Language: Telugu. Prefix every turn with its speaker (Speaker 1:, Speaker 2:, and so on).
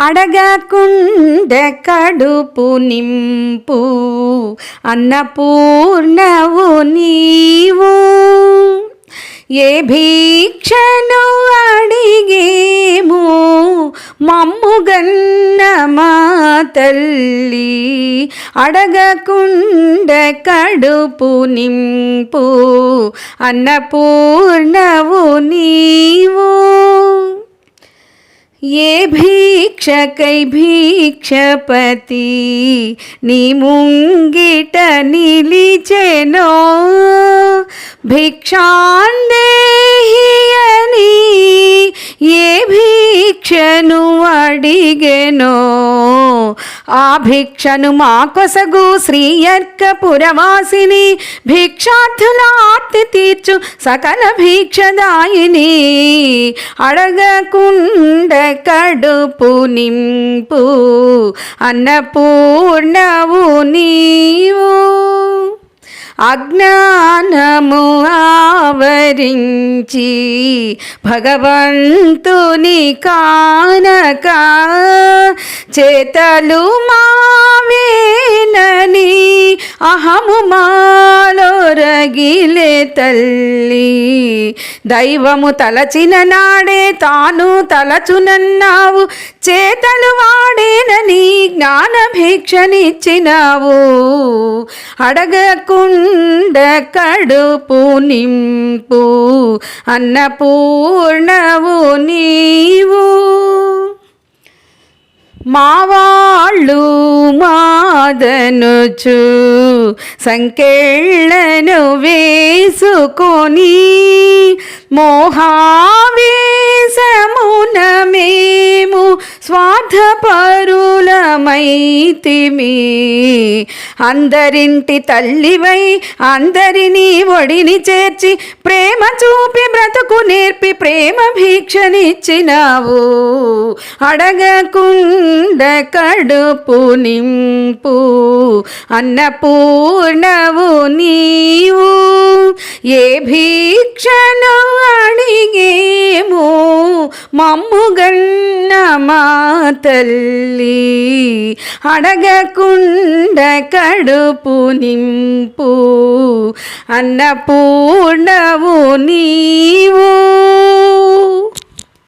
Speaker 1: అడగకుండెకడుపు నింపు అన్నపూర్ణవు నీవు. ఏ భీక్షను అడిగేము? మమ్ముగన్న మా తల్లి అడగకుండ కడుపు నింపు అన్నపూర్ణవు నీవు. ఏ భిక్షకై భిక్షపతి నీ ముంగిట నిలిచెనో భిక్షాందేహియని భిక్షను మాకొసగు శ్రీయర్క పురవాసిని భిక్షార్థుల ఆర్తి తీర్చు సకల భిక్షదాయిని. అడగకుండ కడుపు నింపు అన్నపూర్ణవు నీవు. అజ్ఞానము ఆవరించి భగవంతుని కానక చేతలు మా తల్లి దైవము తలచిన నాడే తాను తలచునన్నావు చేతలు వాడేనని జ్ఞాన భిక్షనిచ్చినావు అడగకుండ కడుపు నింపు అన్నపూర్ణవు నీవు. మా వాళ్ళు మాదనుచు సంకెళ్ళను వేసుకొని మోహా స్వార్థపరులమైతిమి అందరింటి తల్లివై అందరినీ ఒడిని చేర్చి ప్రేమ చూపి బ్రతుకు నేర్పి ప్రేమ భీక్షనిచ్చినావు అడగకుండ కడుపు నింపు అన్నపూర్ణవు నీవు. ఏ భీక్షను అడిగేము మమ్ముగన్న మా తల్లి అడగకుండ కడుపు నింపు అన్నపూర్ణవు నీవు